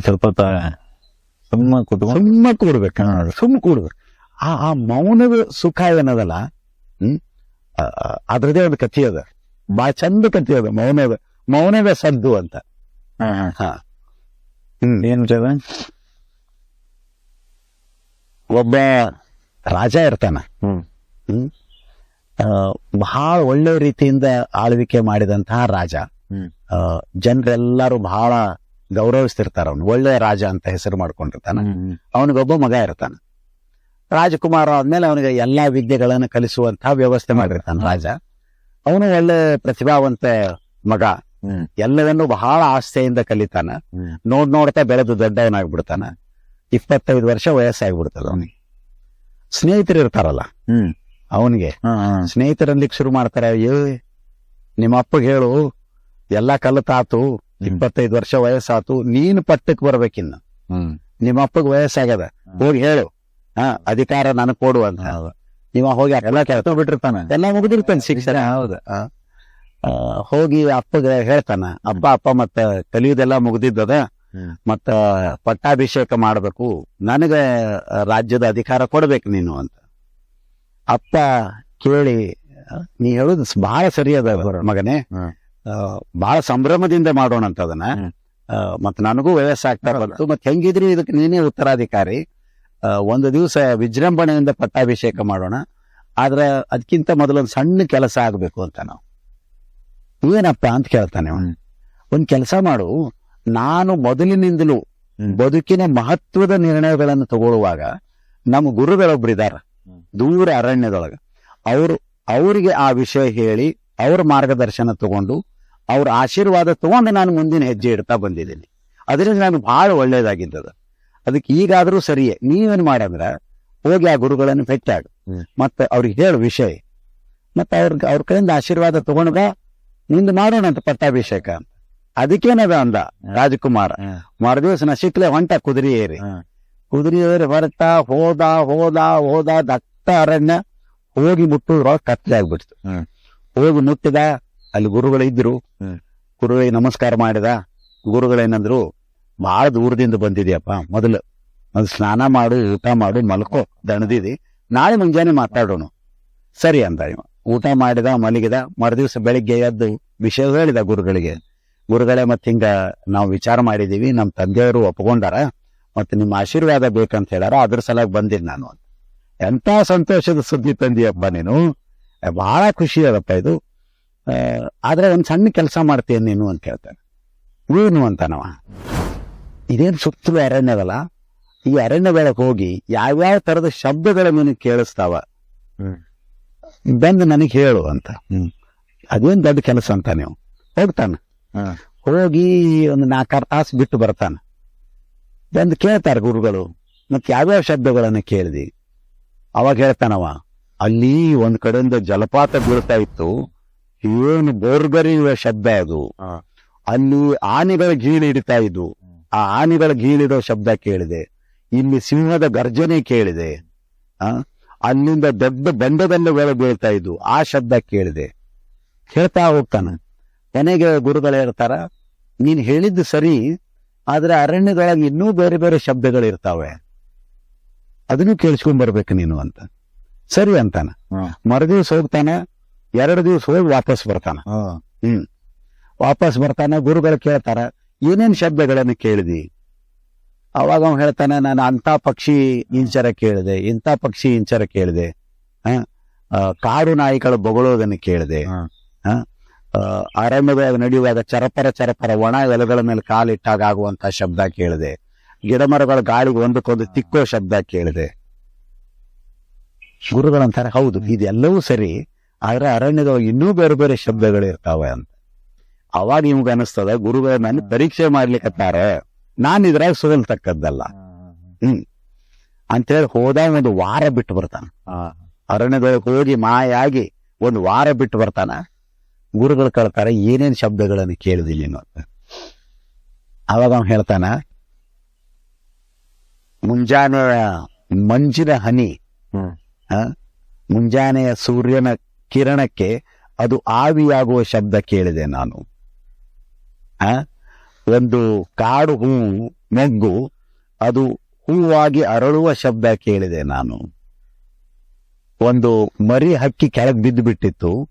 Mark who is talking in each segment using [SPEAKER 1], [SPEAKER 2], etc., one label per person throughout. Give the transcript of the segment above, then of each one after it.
[SPEAKER 1] ಸ್ವಲ್ಪ ಸುಮ್ಮ ಕುತ್ಕೊಂಡು
[SPEAKER 2] ಸುಮ್ಮ ಕೂಡ್ಬೇಕು ಸುಮ್ಮ ಕೂಡ್ಬೇಕು ಆ ಆ ಮೌನದ ಸುಖ ಏನದಲ್ಲ ಹ್ಮ್? ಅದ್ರದೇ ಒಂದು ಕಥೆ ಅದ. ಬಹಳ ಚಂದ ಕಥೆ ಅದ ಮೌನದ ಮೌನದ ಸದ್ದು ಅಂತ. ಹಾ
[SPEAKER 1] ಏನ್?
[SPEAKER 2] ಒಬ್ಬ ರಾಜ ಇರ್ತಾನ.
[SPEAKER 1] ಹ್ಮ್.
[SPEAKER 2] ಬಹಳ ಒಳ್ಳೆ ರೀತಿಯಿಂದ ಆಳ್ವಿಕೆ ಮಾಡಿದಂತಹ ರಾಜ. ಆ, ಜನರೆಲ್ಲರೂ ಬಹಳ ಗೌರವಿಸ್ತಿರ್ತಾರ ಅವನು. ಒಳ್ಳೆ ರಾಜ ಅಂತ ಹೆಸರು ಮಾಡ್ಕೊಂಡಿರ್ತಾನ. ಅವನಿಗೊಬ್ಬ ಮಗ ಇರ್ತಾನ. ರಾಜಕುಮಾರ ಆದ್ಮೇಲೆ ಅವನಿಗೆ ಎಲ್ಲಾ ವಿದ್ಯೆಗಳನ್ನು ಕಲಿಸುವಂತಹ ವ್ಯವಸ್ಥೆ ಮಾಡಿರ್ತಾನ ರಾಜ. ಅವನು ಒಳ್ಳೆ ಪ್ರತಿಭಾವಂತ ಮಗ.
[SPEAKER 1] ಎಲ್ಲವನ್ನು
[SPEAKER 2] ಎಲ್ಲವನ್ನೂ ಬಹಳ ಆಸ್ತೆಯಿಂದ ಕಲಿತಾನ. ನೋಡ್ ನೋಡ್ತಾ ಬೆಳೆದು ದೊಡ್ಡವನಾಗ್ಬಿಡ್ತಾನ. ಇಪ್ಪತ್ತೈದು ವರ್ಷ ವಯಸ್ಸಾಗ್ಬಿಡ್ತದ ಅವನಿಗೆ. ಸ್ನೇಹಿತರು ಇರ್ತಾರಲ್ಲ. ಅವನಿಗೆ. ಸ್ನೇಹಿತರನ್ಲಿಕ್ಕೆ ಶುರು ಮಾಡ್ತಾರೆ ಅಯ್ಯೋ ನಿಮ್ಮ ಅಪ್ಪಗೆ ಹೇಳು ಎಲ್ಲಾ ಕಲಿತಾತು ಇಪ್ಪತ್ತೈದು ವರ್ಷ ವಯಸ್ಸಾತು ನೀನು ಪಟ್ಟಕ್ಕೆ ಬರ್ಬೇಕಿನ್ನ. ನಿಮ್ಮ ಅಪ್ಪಗ್ ವಯಸ್ಸಾಗ್ಯದ. ಹೋಗಿ ಹೇಳು. ಹಾ ಅಧಿಕಾರ ನನಗೆ ಕೊಡು ಅಂತ. ನೀವ ಹೋಗಿ ಎಲ್ಲ ಕೆಲಸ
[SPEAKER 1] ಬಿಟ್ಟಿರ್ತಾನ
[SPEAKER 2] ಎಲ್ಲ ಮುಗಿದಿರ್ತಾನೆ ಶಿಕ್ಷಣ.
[SPEAKER 1] ಹೌದು.
[SPEAKER 2] ಹೋಗಿ ಅಪ್ಪಗೆ ಹೇಳ್ತಾನ. ಅಪ್ಪ ಅಪ್ಪ ಮತ್ತ ಕಲಿಯುದೆಲ್ಲ ಮುಗಿದಿದ್ದದ. ಮತ್ತ ಪಟ್ಟಾಭಿಷೇಕ ಮಾಡ್ಬೇಕು. ನನಗೆ ರಾಜ್ಯದ ಅಧಿಕಾರ ಕೊಡ್ಬೇಕು ನೀನು ಅಂತ. ಅಪ್ಪ ಕೇಳಿ ನೀ ಹೇಳುದು ಬಹಳ ಸರಿ ಅದ ಮಗನೇ. ಬಹಳ ಸಂಭ್ರಮದಿಂದ ಮಾಡೋಣ ಅಂತ ಅದನ್ನ ಮತ್ ನನಗೂ ವ್ಯವಸ್ಥೆ ಆಗ್ತಾ
[SPEAKER 1] ಹೌದು.
[SPEAKER 2] ಬಂತು. ಮತ್ ಹೆಂಗಿದ್ರಿ ಇದಕ್ಕೆ ನೀನೇ ಉತ್ತರಾಧಿಕಾರಿ. ಒಂದು ದಿವಸ ವಿಜೃಂಭಣೆಯಿಂದ ಪಟ್ಟಾಭಿಷೇಕ ಮಾಡೋಣ. ಆದ್ರೆ ಅದಕ್ಕಿಂತ ಮೊದಲೊಂದು ಸಣ್ಣ ಕೆಲಸ ಆಗ್ಬೇಕು ಅಂತ ನಾವು. ಏನಪ್ಪ ಅಂತ ಕೇಳ್ತಾನೆ. ಒಂದ್ ಕೆಲಸ ಮಾಡು. ನಾನು ಮೊದಲಿನಿಂದಲೂ ಬದುಕಿನ ಮಹತ್ವದ ನಿರ್ಣಯಗಳನ್ನು ತಗೊಳ್ಳುವಾಗ ನಮ್ಮ ಗುರುಗಳೊಬ್ರು
[SPEAKER 1] ಇದಾರ.
[SPEAKER 2] ದೂರ ಅರಣ್ಯದೊಳಗ. ಅವರು ಅವರಿಗೆ ಆ ವಿಷಯ ಹೇಳಿ ಅವ್ರ ಮಾರ್ಗದರ್ಶನ ತಗೊಂಡು ಅವ್ರ ಆಶೀರ್ವಾದ ತಗೊಂಡು ನಾನು ಮುಂದಿನ ಹೆಜ್ಜೆ ಇಡ್ತಾ ಬಂದಿದ್ದೀನಿ. ಅದರಿಂದ ನಾನು ಬಹಳ ಒಳ್ಳೇದಾಗಿದ್ದದ. ಅದಕ್ಕೆ ಈಗಾದರೂ ಸರಿಯೇ ನೀವೇನ್ ಮಾಡಂದ್ರ ಹೋಗಿ ಆ ಗುರುಗಳನ್ನು ಭೇಟಿಯಾಗ. ಮತ್ತೆ ಅವ್ರಿಗೆ ಹೇಳು ವಿಷಯ. ಮತ್ತೆ ಅವ್ರ ಅವ್ರ ಕಡೆಯಿಂದ ಆಶೀರ್ವಾದ ತಗೊಂಡ್ಗ ನಿಂದು ಮಾಡೋಣ ಅಂತ ಪಟ್ಟಾಭಿಷೇಕ ಅದಕ್ಕೇನದ ಅಂದ ರಾಜಕುಮಾರ. ಮರುದಿವಸ ನಶಿಕ್ಲೆ ಹೊಂಟ ಕುದುರೆ ಏರಿ. ಕುದುರೆ ಏರಿ ಬರ್ತಾ ಹೋದ ಹೋದ ಹೋದ ದಟ್ಟ ಅರಣ್ಯ ಹೋಗಿ ಮುಟ್ಟುದ್ರ ಕತ್ಲೆ ಆಗ್ಬಿಡ್ತು. ಹೋಗಿ ಮುಟ್ಟಿದ ಅಲ್ಲಿ ಗುರುಗಳು ಇದ್ರು. ಗುರುಗಳಿಗೆ ನಮಸ್ಕಾರ ಮಾಡಿದ. ಗುರುಗಳೇನಂದ್ರು ಬಹಳ ದೂರದಿಂದ ಬಂದಿದ್ಯಪ್ಪ ಮೊದಲು. ಅದು ಸ್ನಾನ ಮಾಡು ಊಟ ಮಾಡು ಮಲ್ಕೋ ದಣದಿದಿ. ನಾಳೆ ಮುಂಜಾನೆ ಮಾತಾಡೋಣ ಸರಿ ಅಂದ ಇವ. ಊಟ ಮಾಡಿದ ಮಲಗಿದ ಮರುದಿವ್ಸ ಬೆಳಿಗ್ಗೆ ಎದ್ದು ವಿಷಯ ಹೇಳಿದ ಗುರುಗಳಿಗೆ. ಗುರುಗಳೇ ಮತ್ತೆ ಹಿಂಗ ನಾವು ವಿಚಾರ ಮಾಡಿದೀವಿ ನಮ್ಮ ತಂದೆಯವರು ಒಪ್ಕೊಂಡಾರ ಮತ್ತೆ ನಿಮ್ಮ ಆಶೀರ್ವಾದ ಬೇಕಂತ ಹೇಳಾರ ಅದ್ರ ಸಲುವಾಗಿ ಬಂದಿದ್ದು ನಾನು ಎಂತ ಸಂತೋಷದ ಸುದ್ದಿ ತಂದಿಯಪ್ಪ ನೀನು? ಬಹಳ ಖುಷಿ ಅದಪ್ಪ ಇದು. ಆದರೆ ಒಂದು ಸಣ್ಣ ಕೆಲಸ ಮಾಡ್ತೀಯ ನೀನು ಅಂತ ಹೇಳ್ತಾನೆ ಏನು ಅಂತಾನವ ಇದೇನ್ ಸುತ್ತಲೂ ಅರಣ್ಯದಲ್ಲ ಈ ಅರಣ್ಯ ಬೆಳಕ್ ಹೋಗಿ ಯಾವ್ಯಾವ ತರದ ಶಬ್ದಗಳನ್ನು ನಿನಗೆ ಕೇಳಿಸ್ತಾವ. ಬೆಂದು ನನಗೆ ಹೇಳು ಅಂತ. ಅದೇನು ದೊಡ್ಡ ಕೆಲಸ ಅಂತ ನೀವು. ಹೋಗ್ತಾನ. ಹೋಗಿ ಒಂದು ನಾಲ್ಕಾರು ತಾಸು ಬಿಟ್ಟು ಬರ್ತಾನ. ಬಂದು ಕೇಳ್ತಾರೆ ಗುರುಗಳು ಮತ್ ಯಾವ್ಯಾವ ಶಬ್ದಗಳನ್ನು ಕೇಳಿದಿ? ಅವಾಗ ಹೇಳ್ತಾನವ ಅಲ್ಲಿ ಒಂದ್ ಕಡೆಯಿಂದ ಜಲಪಾತ ಬೀಳ್ತಾ ಇತ್ತು. ಏನು ಬೋರ್ಗರಿಯುವ ಶಬ್ದ ಅದು. ಅಲ್ಲಿ ಆನೆಗಳ ಗೀಳು ಹಿಡಿತಾ ಇದ್ವು. ಆ ಆನೆಗಳ ಗೀಳಿಡೋ ಶಬ್ದ ಕೇಳಿದೆ. ಇಲ್ಲಿ ಸಿಂಹದ ಗರ್ಜನೆ ಕೇಳಿದೆ. ಆ ಅಲ್ಲಿಂದ ದೊಡ್ಡ ಬೆಂಡದಲ್ಲಿ ಒಳ ಬೀಳ್ತಾ ಇದ್ವು. ಆ ಶಬ್ದ ಕೇಳಿದೆ. ಹೇಳ್ತಾ ಹೋಗ್ತಾನ. ಕೊನೆಗೆ ಗುರುಗಳು ಹೇಳ್ತಾರ ನೀನ್ ಹೇಳಿದ್ದು ಸರಿ ಆದ್ರೆ ಅರಣ್ಯದೊಳಗೆ ಇನ್ನೂ ಬೇರೆ ಬೇರೆ ಶಬ್ದಗಳು ಇರ್ತಾವೆ. ಅದನ್ನು ಕೇಳಿಸ್ಕೊಂಡ್ ಬರ್ಬೇಕು ನೀನು ಅಂತ. ಸರಿ ಅಂತಾನ. ಮರುದಿವ್ಸ ಹೋಗ್ತಾನ ಎರಡು ದಿವ್ಸ ಹೋಗಿ ವಾಪಸ್ ಬರ್ತಾನ.
[SPEAKER 1] ಹ್ಮ್.
[SPEAKER 2] ವಾಪಸ್ ಬರ್ತಾನ ಗುರುಗಳು ಕೇಳ್ತಾರ ಏನೇನ್ ಶಬ್ದಗಳನ್ನು ಕೇಳಿದಿ? ಅವಾಗ ಅವ್ನು ಹೇಳ್ತಾನೆ ನಾನು ಅಂತ ಪಕ್ಷಿ ಇಂಚರ ಕೇಳಿದೆ ಇಂಥ ಪಕ್ಷಿ ಇಂಚರ ಕೇಳಿದೆ. ಕಾಡು ನಾಯಿಗಳು ಬೊಗಳೋದನ್ನು ಕೇಳಿದೆ. ಅರಣ್ಯದಾಗ ನಡೆಯುವಾಗ ಚರಪರ ಚರಪರ ಒಣ ಎಲೆಗಳ ಮೇಲೆ ಕಾಲಿಟ್ಟಾಗ ಆಗುವಂತಹ ಶಬ್ದ ಕೇಳಿದೆ. ಗಿಡ ಮರಗಳ ಗಾಳಿಗೆ ಒಂದಕ್ಕೊಂದು ತಿಕ್ಕೋ ಶಬ್ದ ಕೇಳಿದೆ. ಗುರುಗಳಂತಾರೆ. ಹೌದು ಇದೆಲ್ಲವೂ ಸರಿ ಆದ್ರೆ ಅರಣ್ಯದೊಳಗೆ ಇನ್ನೂ ಬೇರೆ ಬೇರೆ ಶಬ್ದಗಳು ಇರ್ತಾವೆ ಅಂತ. ಅವಾಗ ನಿಮ್ಗೆ ಅನಿಸ್ತದ ಗುರುಗಳ ನನ್ನ ಪರೀಕ್ಷೆ ಮಾಡ್ಲಿಕ್ಕತ್ತಾರೆ ನಾನು ಇದ್ರಾಗ ಸುಗಲ್ತಕ್ಕದ್ದಲ್ಲ ಅಂತೇಳಿ ಹೋದಾಗ ಒಂದು ವಾರ ಬಿಟ್ಟು ಬರ್ತಾನ. ಅರಣ್ಯದೊಳಗೆ ಹೋಗಿ ಮಾಯಾಗಿ ಒಂದು ವಾರ ಬಿಟ್ಟು ಬರ್ತಾನ. ಗುರುಗಳು ಕಳ್ತಾರೆ ಏನೇನು ಶಬ್ದಗಳನ್ನು ಕೇಳಿದಿಲ್ಲ ನೀನು ಅಂತ. ಅವಾಗ ಅವ್ನು ಹೇಳ್ತಾನ ಮುಂಜಾನೆ ಮಂಜಿನ ಹನಿ
[SPEAKER 1] ಹ್ಮ್.
[SPEAKER 2] ಮುಂಜಾನೆಯ ಸೂರ್ಯನ ಕಿರಣಕ್ಕೆ ಅದು ಆವಿಯಾಗುವ ಶಬ್ದ ಕೇಳಿದೆ ನಾನು. ಒಂದು ಕಾಡು ಹೂವು ಮೊಗ್ಗು ಅದು ಹೂವಾಗಿ ಅರಳುವ ಶಬ್ದ ಕೇಳಿದೆ ನಾನು. ಒಂದು ಮರಿ ಹಕ್ಕಿ ಕೆಳಗೆ ಬಿದ್ದು ಬಿಟ್ಟಿತ್ತು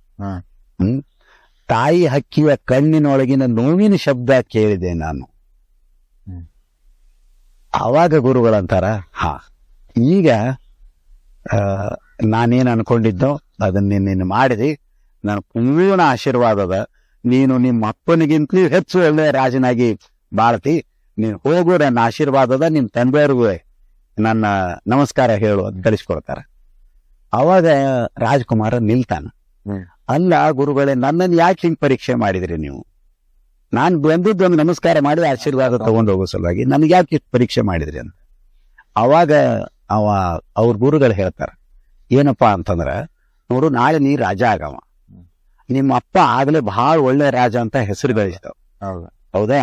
[SPEAKER 2] ತಾಯಿ ಹಕ್ಕಿಯ ಕಣ್ಣಿನೊಳಗಿನ ನೋವಿನ ಶಬ್ದ ಕೇಳಿದೆ ನಾನು. ಆವಾಗ ಗುರುಗಳಂತಾರ? ಹಾ. ಈಗ ನಾನೇನ್ ಅನ್ಕೊಂಡಿದ್ದೋ ಅದನ್ನ ನೀನು ಮಾಡಿದಿ. ನನ್ನ ಪೂರ್ಣ ಆಶೀರ್ವಾದದ. ನೀನು ನಿಮ್ಮ ಅಪ್ಪನಿಗಿಂತಲೂ ಹೆಚ್ಚು ಒಳ್ಳೆ ರಾಜನಾಗಿ ಬಾಳ್ತಿ. ನೀನು ಹೋಗು ನನ್ನ ಆಶೀರ್ವಾದದ ನಿಮ್ಮ ತಂದೆಯವ್ರಿಗೂ ನನ್ನ ನಮಸ್ಕಾರ ಹೇಳು ಅಂತ ಕಳಿಸ್ಕೊಡ್ತಾರ. ಅವಾಗ ರಾಜ್ಕುಮಾರ ನಿಲ್ತಾನ. ಅಲ್ಲ ಗುರುಗಳೇ ನನ್ನನ್ನು ಯಾಕೆ ಹಿಂಗೆ ಪರೀಕ್ಷೆ ಮಾಡಿದ್ರಿ ನೀವು? ನಾನು ಬಂದಿದ್ದು ಒಂದು ನಮಸ್ಕಾರ ಮಾಡಿದ ಆಶೀರ್ವಾದ ತಗೊಂಡು ಹೋಗೋ ಸಲುವಾಗಿ ನನಗೆ ಯಾಕೆ ಪರೀಕ್ಷೆ ಮಾಡಿದ್ರಿ ಅಂತ. ಅವಾಗ ಅವ ಅವ್ರ ಗುರುಗಳು ಹೇಳ್ತಾರ. ಏನಪ್ಪಾ ಅಂತಂದ್ರೆ ನೋಡು ನಾಳೆ ನೀ ರಾಜ ಆಗವ. ನಿಮ್ಮ ಅಪ್ಪ ಆಗಲೇ ಬಹಳ ಒಳ್ಳೆ ರಾಜ ಅಂತ ಹೆಸರು ಗಳಿಸ್ತಾವ
[SPEAKER 1] ಹೌದು.
[SPEAKER 2] ಹೌದಾ?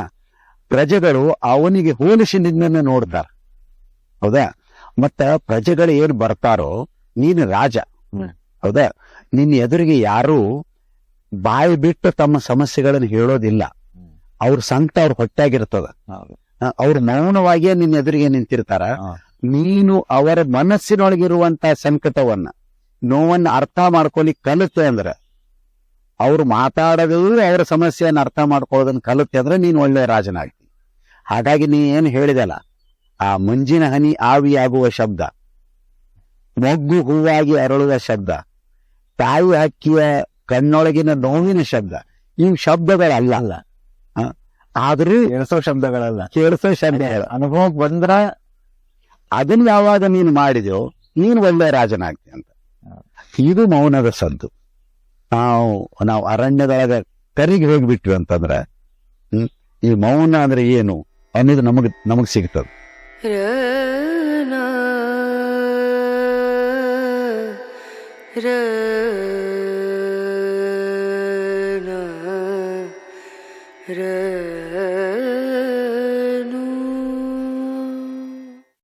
[SPEAKER 2] ಪ್ರಜೆಗಳು ಅವನಿಗೆ ಹೋಲಿಸಿ ನಿನ್ನನ್ನು ನೋಡ್ತಾರ. ಹೌದಾ? ಮತ್ತ ಪ್ರಜೆಗಳು ಏನ್ ಬರ್ತಾರೋ ನೀನು ರಾಜ. ಹೌದಾ? ನಿನ್ನ ಎದುರಿಗೆ ಯಾರು ಬಾಯಿ ಬಿಟ್ಟು ತಮ್ಮ ಸಮಸ್ಯೆಗಳನ್ನು ಹೇಳೋದಿಲ್ಲ. ಅವ್ರ ಸಂಕಟ ಅವ್ರ ಹೊಟ್ಟೆಗಿರ್ತದ
[SPEAKER 1] ಅವ್ರ
[SPEAKER 2] ಅವ್ರು ಮೌನವಾಗಿಯೇ ನಿನ್ನ ಎದುರಿಗೆ ನಿಂತಿರ್ತಾರ. ನೀನು ಅವರ ಮನಸ್ಸಿನೊಳಗಿರುವಂತ ಸಂಕಟವನ್ನ ನೋವನ್ನ ಅರ್ಥ ಮಾಡ್ಕೊಳ್ಳಿ ಕಲಿತೆ ಅಂದ್ರ. ಅವ್ರು ಮಾತಾಡೋದ್ರೆ ಅವರ ಸಮಸ್ಯೆಯನ್ನು ಅರ್ಥ ಮಾಡ್ಕೊಳ್ಳೋದನ್ನ ಕಲಿತೆ ಅಂದ್ರೆ ನೀನು ಒಳ್ಳೆ ರಾಜನಾಗ್ತಿ ಹಾಗಾಗಿ ನೀ ಏನು ಹೇಳಿದಲ್ಲ ಆ ಮಂಜಿನ ಹನಿ ಆವಿಯಾಗುವ ಶಬ್ದ ಮೊಗ್ಗು ಹೂವಾಗಿ ಅರಳುವ ಶಬ್ದ ತಾಯಿ ಹಕ್ಕಿಯ ಕಣ್ಣೊಳಗಿನ ನೋವಿನ ಶಬ್ದ ಇವು ಶಬ್ದಗಳಲ್ಲ ಅಲ್ಲ. ಆದ್ರೂ
[SPEAKER 1] ಕೇಳಿಸೋ ಶಬ್ದಗಳಲ್ಲ.
[SPEAKER 2] ಕೇಳಿಸೋ ಶಬ್ದ
[SPEAKER 1] ಅನುಭವಕ್ಕೆ ಬಂದ್ರ
[SPEAKER 2] ಅದನ್ನ ಯಾವಾಗ ನೀನು ಮಾಡಿದೆಯೋ, ನೀನು ಒಳ್ಳೆ ರಾಜನಾಗ್ತಿ ಅಂತ. ಇದು ಮೌನದ ಸದ್ದು ನಾವು ನಾವು ಅರಣ್ಯದೊಳಗ ಕರಿಗೆ ಹೋಗಿಬಿಟ್ವಿ ಅಂತಂದ್ರೆ ಈ ಮೌನ ಅಂದ್ರೆ ಏನು ಅನ್ನೋದು ನಮಗೆ ನಮಗೆ ಸಿಗ್ತದೆ.
[SPEAKER 3] ರನ